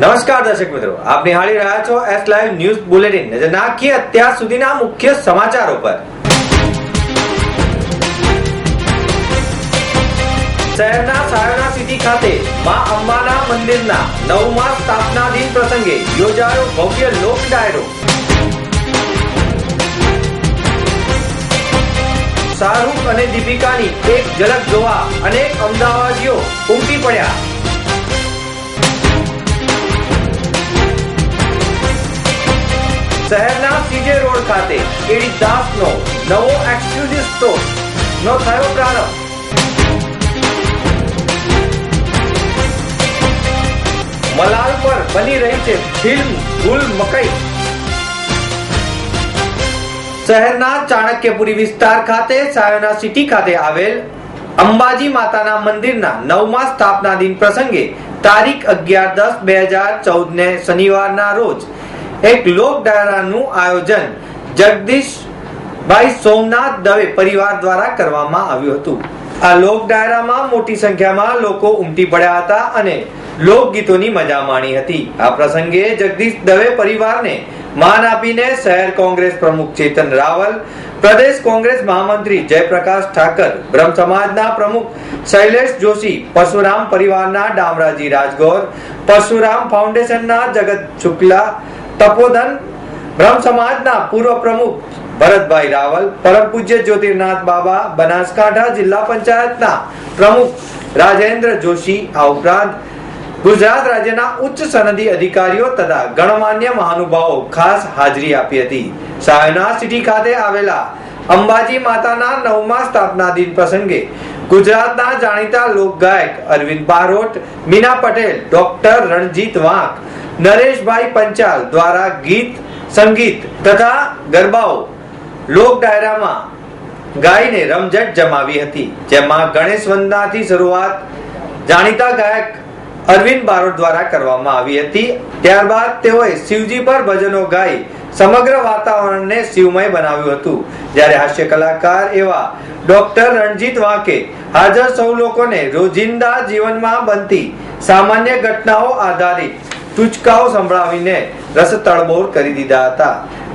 દર્શક મિત્રો, આપ નિહાળી રહ્યા છો એસ લાઈવ ન્યૂઝ બુલેટિન નજર નાખીએ, અત્યાર સુધીના મુખ્ય સમાચારો પર. શહેરના સારણા સિટી ખાતે મા અંબાના મંદિરના નવમા સ્થાપના દિન પ્રસંગે યોજાયો ભવ્ય લોક ડાયરો. શાહરૂખ અને દીપિકાની એક ઝલક જોવા અનેક અમદાવાદીઓ ઉમટી પડ્યા. શહેરના સીજે રોડ ખાતે કેડી દાસનો નવો એક્સક્લુઝિવ સ્ટોર. નો થયો પ્રારંભ. મલાલ પર બની રહી છે ફિલ્મ ગુલ મકઈ. શહેરના ચાણક્યપુરી વિસ્તાર ખાતે સાયોના સિટી ખાતે આવેલ અંબાજી માતાના મંદિરના નવમા સ્થાપના દિન પ્રસંગે તારીખ અગિયાર દસ બે હજાર ચૌદ ને શનિવારના રોજ એક લોક ડાયરાનું આયોજન જગદીશભાઈ સોમનાથ દવે પરિવાર દ્વારા કરવામાં આવ્યું હતું. આ લોક ડાયરામાં મોટી સંખ્યામાં લોકો ઉમટી પડ્યા હતા અને લોકગીતોની મજા માણી હતી. આ પ્રસંગે જગદીશ દવે પરિવારને માન આપીને શહેર કોંગ્રેસ પ્રમુખ ચેતન રાવલ, પ્રદેશ કોંગ્રેસ મહામંત્રી જયપ્રકાશ ઠાકર, બ્રહ્મ સમાજના પ્રમુખ શૈલેષ જોશી, પરશુરામ પરિવારના ડામરાજી રાજગોર, પરશુરામ ફાઉન્ડેશનના જગત શુક્લા તપોધન બ્રહ્મ સમાજના પૂર્વ પ્રમુખ ભરતભાઈ રાવલ, પરમ પૂજ્ય જ્યોતિર્નાથ બાબા, બનાસકાંઠા જિલ્લા પંચાયતના પ્રમુખ રાજેન્દ્ર જોશી, આ ઉપરાંત ગુજરાત રાજ્યના ઉચ્ચ સનદી અધિકારીઓ તથા ગણમાન્ય મહાનુભાવો ખાસ હાજરી આપી હતી. સાયના સિટી ખાતે આવેલા અંબાજી માતાના નવમા સ્થાપના દિન પ્રસંગે ગુજરાતના જાણીતા લોકગાયક અરવિંદ બારોટ, મીના પટેલ, ડોક્ટર રણજીત વાંક નરેશભાઈ પંચાલ દ્વારા ગીત, સંગીત તથા ગરબાઓ લોક ડાયરામાં ગાઈને રમઝટ જમાવી હતી. જેમાં ગણેશ વંદનાથી શરૂઆત જાણીતા ગાયક અરવિંદ બારોટ દ્વારા કરવામાં આવી હતી. ત્યારબાદ તેઓએ શિવજી પર ભજનો ગાઈ સમગ્ર વાતાવરણને શિવમય બનાવ્યું હતું. જ્યારે હાસ્ય કલાકાર એવા ડોક્ટર રણજીત વાંકે હાજર સૌ લોકોને રોજિંદા જીવનમાં બનતી સામાન્ય ઘટનાઓ આધારિત ટૂચકાઓ સંભળાવીને રસ તળબોળ કરી દીધા હતા.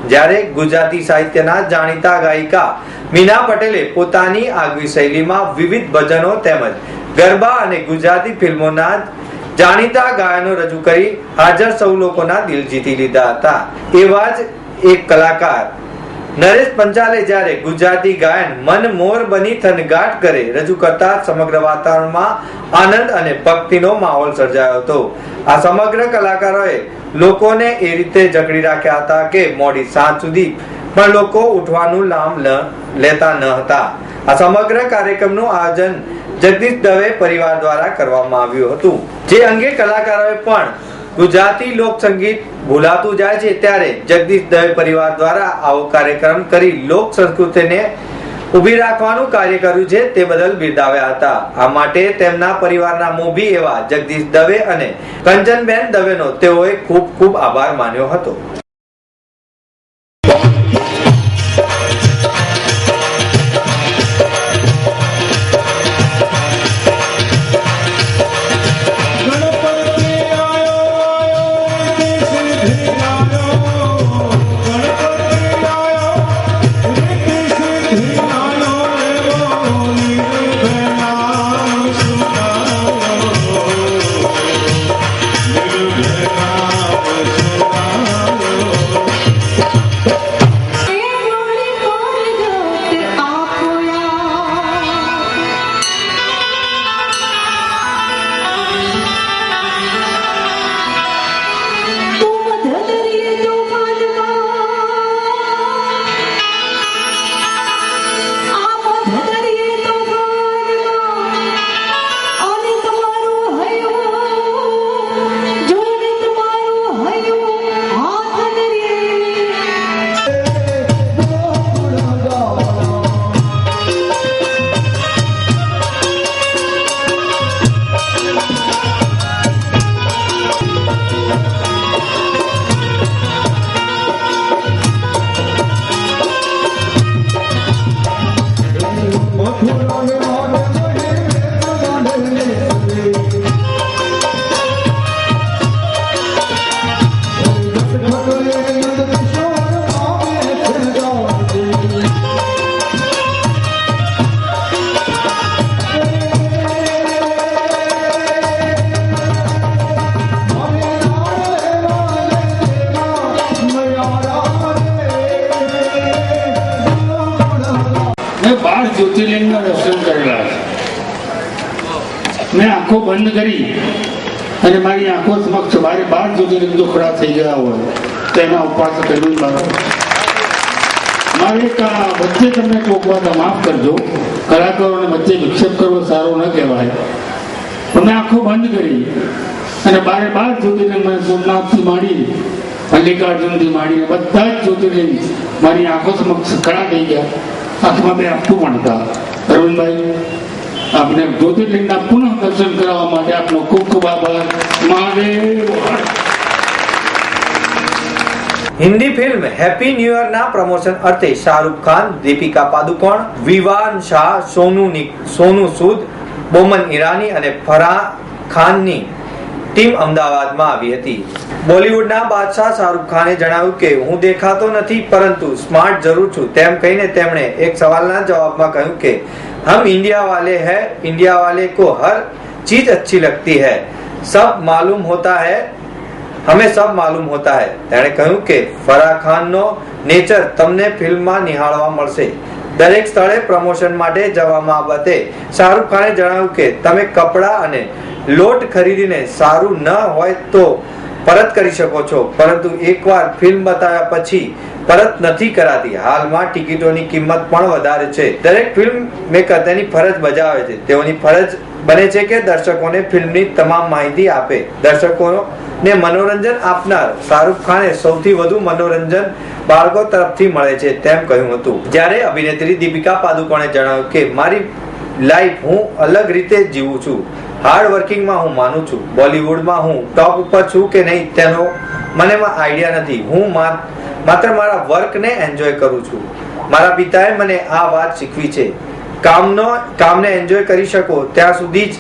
જ્યારે ગુજરાતી સાહિત્યના જાણીતા ગાયિકા મીના પટેલે પોતાની આગવી શૈલીમાં વિવિધ ભજનો તેમજ ગરબા અને ગુજરાતી ફિલ્મોના જાણીતા ગાયનો રજૂ કરી હાજર સૌ લોકોના દિલ જીતી લીધા હતા. એવા જ એક કલાકાર નરેશ પંચાલે જ્યારે ગુજરાતી ગાયન મન મોર બની થનગાટ કરે, રજૂ કરતા સમગ્ર વાતાવરણમાં આનંદ અને ભક્તિનો માહોલ સર્જાયો હતો. આ સમગ્ર કલાકારોએ લોકોને એ રીતે જકડી રાખ્યા હતા કે મોડી સાંજ સુધી પણ લોકો ઉઠવાનું નામ લેતા ન હતા. આ સમગ્ર કાર્યક્રમનું આયોજન જગદીશ દવે પરિવાર દ્વારા કરવામાં આવ્યું હતું. જે અંગે કલાકારોએ પણ ગુજરાતી લોક સંગીત ભૂલાતું જાય છે ત્યારે જગદીશ દવે પરિવાર દ્વારા આવો કાર્યક્રમ કરી લોક સંસ્કૃતિને ઊભી રાખવાનું કાર્ય કર્યું છે તે બદલ બિરદાવ્યા હતા. આ માટે તેમના પરિવારના મોભી એવા જગદીશ દવે અને કંચનબેન દવેનો તેઓએ ખૂબ ખૂબ આભાર માન્યો હતો. કરી. અને મારી આંખો સમક્ષ મારે બાર જ્યોતિર્લિંગ જો થઈ ગયા હોય, તો કર્યું મારે વચ્ચે તમને ટોકવા માફ કરજો. કલાકારોને વચ્ચે વિક્ષેપ કરવો સારો ન કહેવાય. મેં આંખો બંધ કરી અને બારે બાર જ્યોતિર્લિંગ મને સોમનાથથી માંડી, મલ્લિકાર્જુનથી માંડીને બધા જ જ્યોતિર્લિંગ મારી આંખો સમક્ષ ખડા થઈ ગયા. આંખમાં બે આંખું પણ હતા. અરવિંદભાઈ આપને જ્યોતિર્લિંગના પુનઃ દર્શન કરાવવા માટે આપનો ખૂબ ખૂબ આભાર. Mahadev. Hindi film Happy New Year ના પ્રમોશન અર્થે શાહરૂખ ખાન, દીપિકા પાદુકોણ, વિવાન શાહ, સોનુ સોનુ સૂદ, બોમન ઈરાની અને ફરાહ ખાનની ટીમ અમદાવાદમાં આવી હતી. બોલિવૂડના બાદશાહ શાહરૂખ ખાને જણાવ્યું કે, હું દેખાતો નથી, પરંતુ સ્માર્ટ જરૂર છું. તેમ કહીને તેમણે એક સવાલના જવાબમાં કહ્યું કે હમ इंडिया वाले हैं इंडिया वाले को हर चीज अच्छी लगती है सब मालूम होता है हमें સબ માલુમ હોતા હૈ તેણે કહ્યું કે ફરાહ ખાનનો નેચર તમને ફિલ્મમાં નિહાળવા મળશે દરેક સ્થળે પ્રમોશન માટે જવા બાબતે શાહરૂખ ખાને જણાવ્યું કે તમે કપડાં અને લોટ ખરીદીને સારું ન હોય તો પરત કરી શકો છો પરંતુ એકવાર ફિલ્મ બતાવ્યા પછી પરત નથી કરાતી. હાલમાં ટિકિટોની કિંમત પણ વધારે છે. દરેક ફિલ્મ મેકર તેની ફરજ બજાવે છે. તેઓની ફરજ બને છે કે દર્શકોને ફિલ્મની તમામ માહિતી આપે. દર્શકોને મનોરંજન આપનાર શાહરૂખ ખાને સૌથી વધુ મનોરંજન બાળકો તરફથી મળે છે તેમ કહ્યું હતું. જ્યારે અભિનેત્રી દીપિકા પાદુકોણે જણાવ્યું કે, મારી લાઈફ હું અલગ રીતે જીવું છું. હાર્ડ વર્કિંગમાં હું માનું છું. બોલિવૂડમાં હું ટોપ ઉપર છું કે નહીં તેનો મને આઈડિયા નથી. હું માત્ર મારા વર્કને એન્જોય કરું છું. મારા પિતાએ મને આ વાત શીખવી છે. કામનો, કામને એન્જોય કરી શકો ત્યાં સુધી જ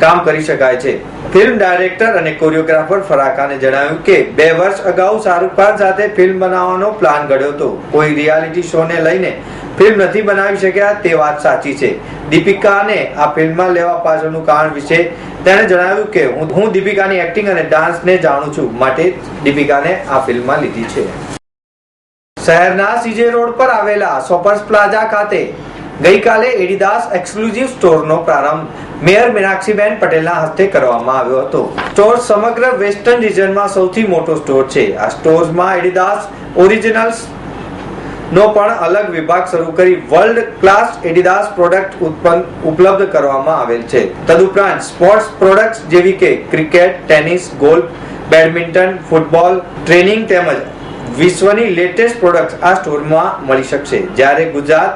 કામ કરી શકાય છે. ફિલ્મ ડાયરેક્ટર અને કોરિયોગ્રાફર ફરાકાને જણાવ્યું કે બે વર્ષ અગાઉ શાહરૂખ ખાન સાથે ફિલ્મ બનાવવાનો પ્લાન ઘડ્યો હતો. કોઈ રિયાલિટી શોને લઈને ફિલ્મ નથી બનાવી શક્યા તે વાત સાચી છે. દીપિકાને આ ફિલ્મમાં લેવા પાછળનું કારણ વિશે તેણે જણાવ્યું કે હું દીપિકાની એક્ટિંગ અને ડાન્સને જાણું છું, માટે દીપિકાને આ ફિલ્મમાં લીધી છે. શહેરના સીજે રોડ પર આવેલા સોપર્સ પ્લાઝા ખાતે ગઈકાલે એડિદાસ એક્સક્લુઝિવ સ્ટોરનો પ્રારંભ મેયર મીનાક્ષીબેન પટેલના હસ્તે કરવામાં આવ્યો હતો. સ્ટોર સમગ્ર વેસ્ટર્ન રિજનમાં સૌથી મોટો સ્ટોર છે. આ સ્ટોર્સમાં એડિદાસ ઓરિજિનલ્સ નો પણ અલગ વિભાગ શરૂ કરી વર્લ્ડ ક્લાસ એડિડાસ પ્રોડક્ટ ઉત્પન્ન ઉપલબ્ધ કરવામાં આવેલ છે. તદુપરાંત સ્પોર્ટ્સ પ્રોડક્ટ્સ જેવી કે cricket tennis golf badminton football training તેમજ વિશ્વની લેટેસ્ટ પ્રોડક્ટ્સ આ સ્ટોરમાં મળી શકશે. જ્યારે ગુજરાત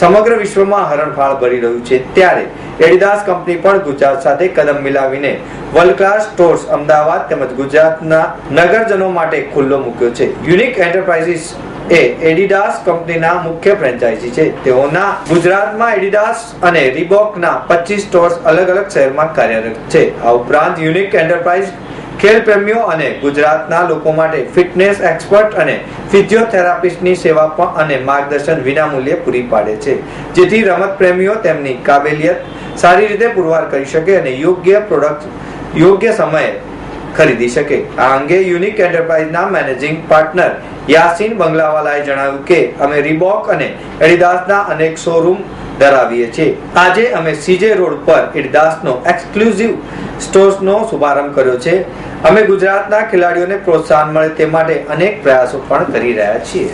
સમગ્ર વિશ્વમાં હરણફાળ ભરી રહ્યું છે, ત્યારે એડિદાસ કંપની પણ ગુજરાત સાથે કદમ મિલાવીને વર્લ્ડ ક્લાસ સ્ટોર્સ અમદાવાદ તેમજ ગુજરાતના નગરજનો માટે ખુલ્લો મૂક્યો છે. યુનિક એન્ટરપ્રાઇઝિસ એ એડિડાસ કંપનીના મુખ્ય ફ્રેન્ચાઇઝી છે. તેઓના ગુજરાતમાં એડિડાસ અને રીબોકના 25 સ્ટોર્સ અલગ અલગ શહેરમાં કાર્યરત છે. આ ઉપરાંત યુનિક એન્ટરપ્રાઇઝ ખેલ પ્રેમીઓ અને ગુજરાતના લોકો માટે ફિટનેસ એક્સપર્ટ અને ફિઝિયોથેરાપિસ્ટની સેવા પણ અને માર્ગદર્શન વિનામૂલ્યે પૂરી પાડે છે. જેથી રમત પ્રેમીઓ તેમની કાબેલિયત સારી રીતે પુરવાર કરી શકે અને યોગ્ય પ્રોડક્ટ યોગ્ય સમયે ખરીદી શકે. આ અંગે યુનિક એન્ટરપ્રાઇઝના મેનેજિંગ પાર્ટનર યાસીન બંગલાવાલાએ જણાવ્યું કે, અમે રીબોક અને એડિદાસના અનેક શોરૂમ ધરાવીએ છીએ. આજે અમે સીજે રોડ પર એડિદાસનો એક્સક્લુઝિવ સ્ટોર્સનો શુભારંભ કર્યો છે. અમે ગુજરાતના ખેલાડીઓને પ્રોત્સાહન મળે તે માટે અનેક પ્રયાસો પણ કરી રહ્યા છીએ.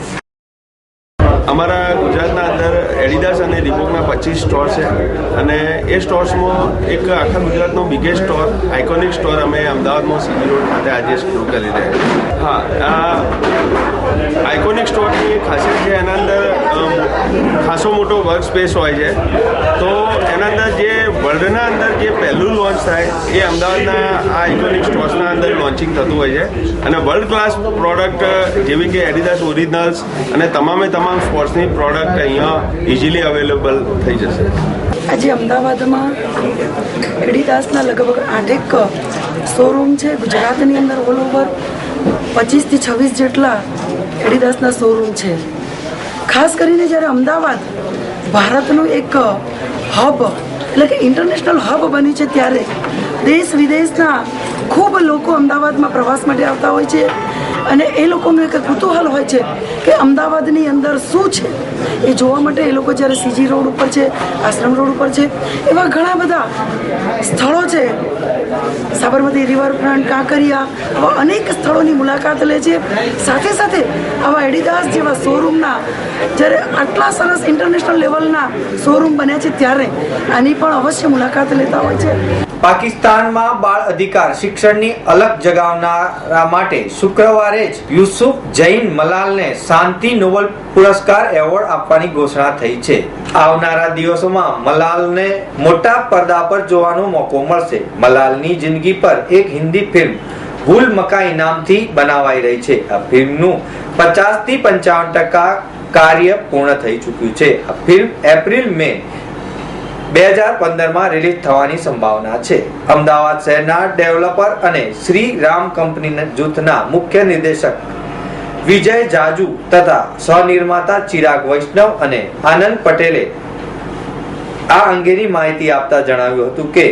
અમારા ગુજરાતના અંદર એડિડાસ અને રિબોકના પચીસ સ્ટોર છે અને એ સ્ટોર્સમાં એક આખા ગુજરાતનો બિગેસ્ટ સ્ટોર આઇકોનિક સ્ટોર અમે અમદાવાદમાં સીજી રોડ ખાતે આજે શરૂ કરી રહ્યા. હા, આ આઇકોનિક સ્ટોરની ખાસિયત છે, એના અંદર ખાસો મોટો વર્ક સ્પેસ હોય છે. તો એના અંદર જે વર્લ્ડના અંદર જે પહેલું લોન્ચ થાય, એ અમદાવાદના આ આઇકોનિક સ્ટોર્સના અંદર લોન્ચિંગ થતું હોય છે. અને વર્લ્ડ ક્લાસ પ્રોડક્ટ જેવી કે એડિડાસ ઓરિજિનલ્સ અને તમામે તમામ સ્પોર્ટ્સની પ્રોડક્ટ અહીંયા ઇઝીલી અવેલેબલ થઈ જશે. આજે અમદાવાદમાં એડિડાસના લગભગ આઠેક શોરૂમ છે. ગુજરાતની અંદર ઓલ ઓવર પચીસથી છવ્વીસ જેટલા એડિડાસના શોરૂમ છે. ખાસ કરીને જ્યારે અમદાવાદ ભારતનું એક હબ એટલે કે ઇન્ટરનેશનલ હબ બન્યું છે ત્યારે દેશ વિદેશના ખૂબ લોકો અમદાવાદમાં પ્રવાસ માટે આવતા હોય છે. અને એ લોકોનું એક કુતૂહલ હોય છે કે અમદાવાદની અંદર શું છે? એ જોવા માટે એ લોકો જ્યારે સીજી રોડ ઉપર છે, આશ્રમ રોડ ઉપર છે, એવા ઘણા બધા સ્થળો છે સાબરમતી રિવરફ્રન્ટ, કાંકરિયા આવા અનેક સ્થળોની મુલાકાત લે છે. સાથે સાથે આવા એડિદાસ જેવા શોરૂમના જ્યારે આટલા સરસ ઇન્ટરનેશનલ લેવલના શોરૂમ બન્યા છે ત્યારે આની પણ અવશ્ય મુલાકાત લેતા હોય છે. પાકિસ્તાનમાં બાળ અધિકાર શિક્ષણની અલગ જગાવનારા માટે શુક્રવારે જ યુસુફ જૈન મલાલને શાંતિ નોબલ પુરસ્કાર એવોર્ડ આપવાની ઘોષણા થઈ છે. આવનારા દિવસોમાં મલાલને મોટા પડદા પર જોવાનો મોકો મળશે. મલાલની જિંદગી પર એક હિન્દી ફિલ્મ ભૂલ મકાઈ નામથી બનાવાઈ રહી છે. આ ફિલ્મનું પચાસથી પંચાવન ટકા કાર્ય પૂર્ણ થઈ ચૂક્યું છે. આ ફિલ્મ એપ્રિલ મે બે હજાર પંદરમાં રિલીઝ થવાની સંભાવના છે. અમદાવાદ શહેરના ડેવલપર અને શ્રી રામ કંપની જૂથના મુખ્ય નિર્દેશક વિજય જાજુ તથા સહનિર્માતા ચિરાગ વૈષ્ણવ અને આનંદ પટેલે આ અંગેની માહિતી આપતા જણાવ્યું હતું કે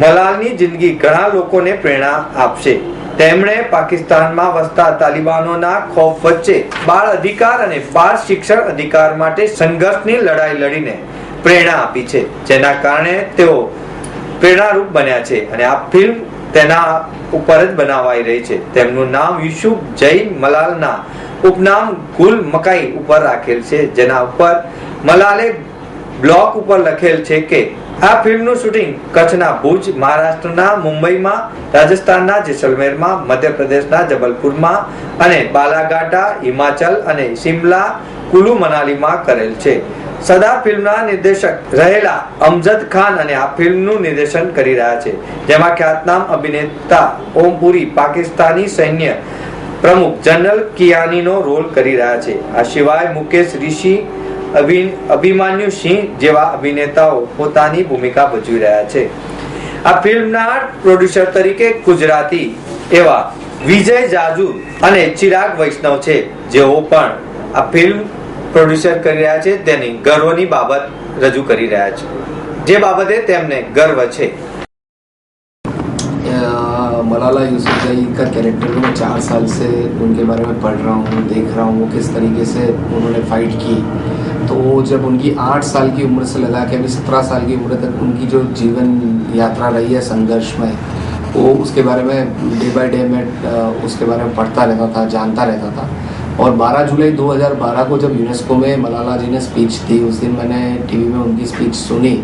મલાલની જિંદગી ઘણા લોકોને પ્રેરણા આપશે. તેમણે પાકિસ્તાનમાં વસતા તાલિબાનોના ખોફ વચ્ચે બાળ અધિકાર અને બાળ શિક્ષણ અધિકાર માટે સંઘર્ષની લડાઈ લડીને પ્રેરણા આપી છે. જેના કારણે તેઓ પ્રેરણારૂપ બન્યા છે અને આ ફિલ્મ તેના ઉપર જ બનાવાઈ રહી છે. તેમનું નામ યુસુફ જૈન મલાલના ઉપનામ ગુલ મકાઈ ઉપર રાખેલ છે, જેના ઉપર મલાલે બ્લોક ઉપર લખેલ છે કે આ ફિલ્મનું શૂટિંગ કચ્છના ભુજ, મહારાષ્ટ્રના મુંબઈમાં, રાજસ્થાનના જેસલમેરમાં, મધ્યપ્રદેશના જબલપુરમાં અને બાલાઘાટા, હિમાચલ અને શિમલા, કુલુ મનાલીમાં કરેલ છે. સદા ફિલ્મના નિર્દેશક રહેલા અમજદ ખાન અને આ ફિલ્મનું નિર્દેશન કરી રહ્યા છે. જેમાં ખ્યાતનામ અભિનેતા ઓમ પુરી પાકિસ્તાની સૈન્ય પ્રમુખ જનરલ કિયાનીનો રોલ કરી રહ્યા છે. આ સિવાય મુકેશ અભિ- અભિમાન્યુ સિંહ જેવા અભિનેતાઓ પોતાની ભૂમિકા ભજવી રહ્યા છે. આ ફિલ્મના પ્રોડ્યુસર તરીકે ગુજરાતી એવા વિજય જાજુ અને ચિરાગ વૈષ્ણવ છે. જેઓ પણ આ ફિલ્મ પ્રોડ્યુસર કરી રહ્યા છે. તેની ગર્વની બાબત રજૂ કરી રહ્યા છે. જે બાબતે તેમને ગર્વ છે. अ, यूसुफ यूसुफजई का कैरेक्टर मैं चार साल से उनके बारे में पढ़ रहा हूँ देख रहा हूँ वो किस तरीके से उन्होंने फाइट की। तो जब उनकी आठ साल की उम्र से लगा के अभी सत्रह साल की उम्र तक उनकी जो जीवन यात्रा रही है संघर्ष में वो उसके बारे में डे बाई डे में उसके बारे में पढ़ता रहता था जानता रहता था। और 12 जुलाई 2012 को जब यूनेस्को में मलाला जी ने स्पीच दी, उस दिन मैंने टीवी में उनकी स्पीच सुनी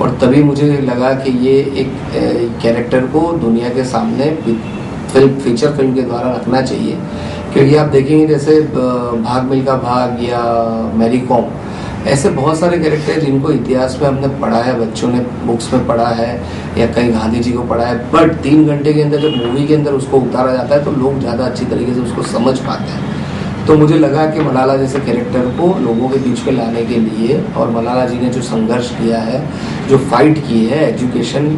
और तभी मुझे लगा कि ये एक कैरेक्टर को दुनिया के सामने फ़िल्म फीचर फ़िल्म के द्वारा रखना चाहिए। क्योंकि आप देखेंगे जैसे भाग मिल्खा भाग या मैरी कॉम, ऐसे बहुत सारे कैरेक्टर हैं जिनको इतिहास में हमने पढ़ा है, बच्चों ने बुक्स में पढ़ा है या कहीं गांधी जी को पढ़ा है बट तीन घंटे के अंदर जब मूवी के अंदर उसको उतारा जाता है तो लोग ज़्यादा अच्छी तरीके से उसको समझ पाते हैं। तो मुझे लगा कि मलाला जैसे कैरेक्टर को लोगों के बीच में लाने के लिए और मलाला जी ने जो संघर्ष किया है जो फाइट की है एजुकेशन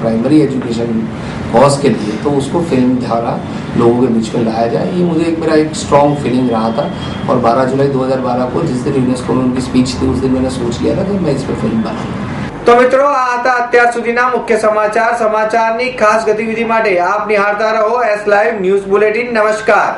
प्राइमरी एजुकेशन कॉज के लिए तो उसको फिल्म द्वारा लोगों के बीच में लाया जाए ये मुझे एक मेरा एक स्ट्रॉन्ग फीलिंग रहा था और 12 जुलाई 2012 को जिस दिन यूनेस्को में उनकी स्पीच थी उस दिन मैंने सोच लिया था कि मैं इस पर फिल्म बनाऊंगा તો મિત્રો આ હતા અત્યાર સુધીના મુખ્ય સમાચાર સમાચારની ખાસ ગતિવિધિ માટે આપ નિહાળતા રહો એસ લાઈવ ન્યૂઝ બુલેટિન નમસ્કાર